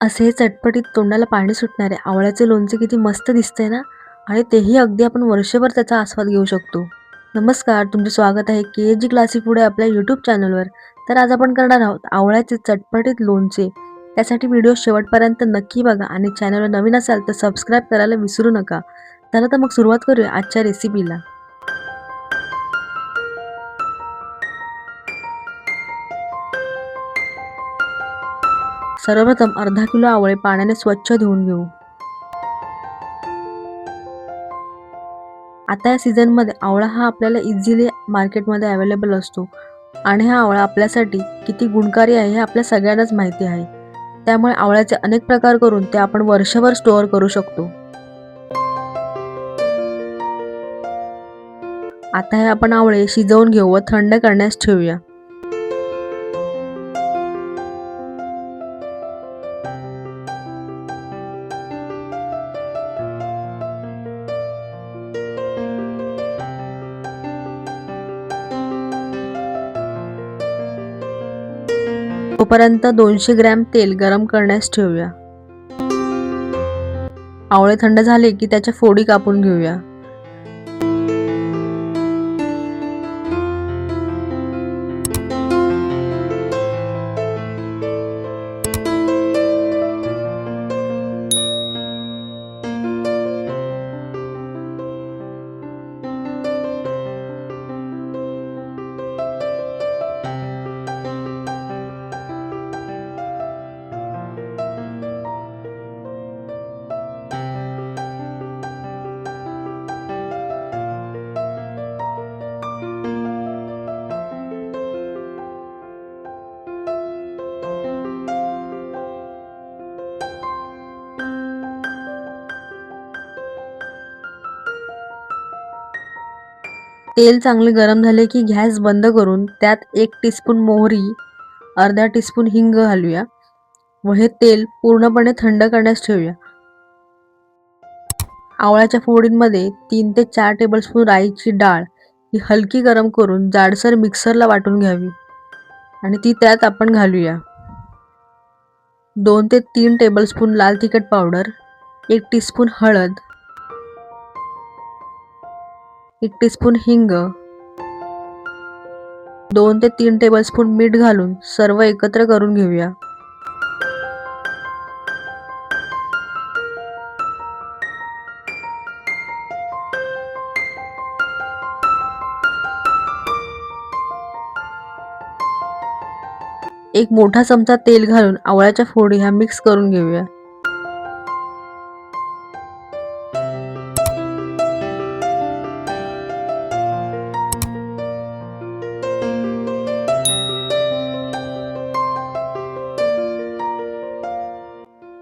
असे हे चटपटीत तोंडाला पाणी सुटणारे आवळ्याचे लोणचे किती मस्त दिसते ना? आणि तेही अगदी आपण वर्षभर त्याचा आस्वाद घेऊ शकतो. नमस्कार तुमचे स्वागत आहे के जी क्लासी पुढे आपल्या यूट्यूब चॅनलवर तर आज आपण करणार आहोत आवळ्याचे चटपटीत लोणचे. त्यासाठी व्हिडिओ शेवटपर्यंत नक्की बघा आणि चॅनलवर नवीन असाल तर सबस्क्राईब करायला विसरू नका. चला तर मग सुरुवात करूया आजच्या रेसिपीला सर्वप्रथम अर्धा किलो आवळे पाण्याने स्वच्छ धुवून घेऊ. आता या सीझनमध्ये आवळा हा आपल्याला इझिली मार्केटमध्ये अवेलेबल असतो. आणि हा आवळा आपल्यासाठी किती गुणकारी आहे हे आपल्या सगळ्यांनाच माहिती आहे. त्यामुळे आवळ्याचे अनेक प्रकार करून ते आपण वर्षभर स्टोअर करू शकतो. आता हे आपण आवळे शिजवून घेऊ व थंड करण्यास ठेवूया. तोपर्यंत दोनशे ग्रॅम तेल गरम करण्यास ठेवूया. आवळे थंड झाले की त्याच्या फोडी कापून घेऊया. तेल चांगले गरम झाले की गॅस बंद करून त्यात एक टीस्पून मोहरी अर्धा टीस्पून हिंग घालूया. व हे तेल पूर्णपणे थंड करण्यास ठेवूया. आवळ्याच्या फोडींमध्ये तीन ते चार टेबलस्पून राईची डाळ ही हलकी गरम करून जाडसर मिक्सरला वाटून घ्यावी. आणि ती त्यात आपण घालूया. दोन ते तीन टेबलस्पून लाल तिखट पावडर एक टीस्पून हळद एक टीस्पून हिंग दोन ते तीन टेबलस्पून मीठ घालून सर्व एकत्र करून घेऊया. एक मोठा चमचा तेल घालून आवळ्याच्या फोडी ह्या मिक्स करून घेऊया.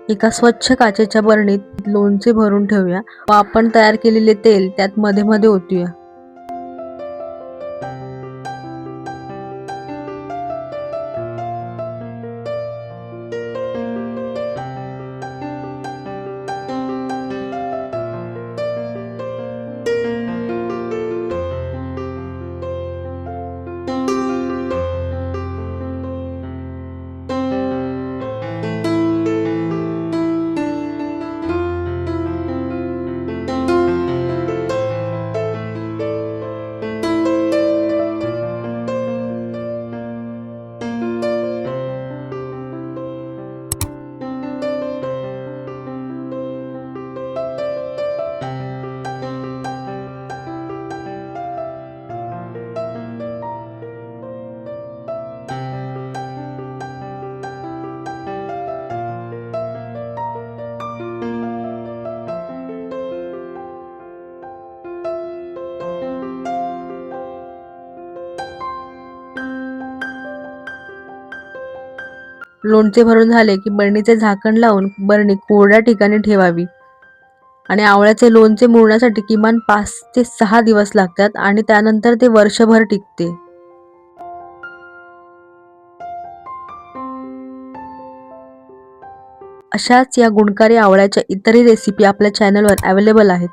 एका स्वच्छ काचेच्या बरणीत लोणचे भरून ठेवूया. व आपण तयार केलेले तेल त्यात मध्ये मध्ये ओतूया. लोणचे भरून झाले की बरणीचे झाकण लावून बरणी कोरड्या ठिकाणी ठेवावी. आणि आवळ्याचे लोणचे मुरण्यासाठी किमान पाच ते सहा दिवस लागतात आणि त्यानंतर ते वर्षभर टिकते. अशाच या गुणकारी आवळ्याच्या इतरही रेसिपी आपल्या चॅनलवर अवेलेबल आहेत.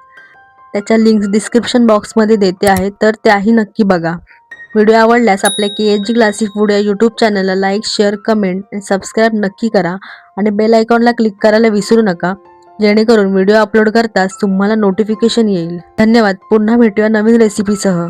त्याच्या लिंक्स डिस्क्रिप्शन बॉक्समध्ये देते आहे तर त्याही नक्की बघा. व्हिडिओ आवडल्यास आपल्या K H G classic food या यूट्यूब चॅनलला लाईक शेअर कमेंट आणि सबस्क्राईब नक्की करा. आणि बेल आयकॉनला क्लिक करायला विसरू नका. जेणेकरून व्हिडिओ अपलोड करताच तुम्हाला नोटिफिकेशन येईल. धन्यवाद. पुन्हा भेटूया नवीन रेसिपीसह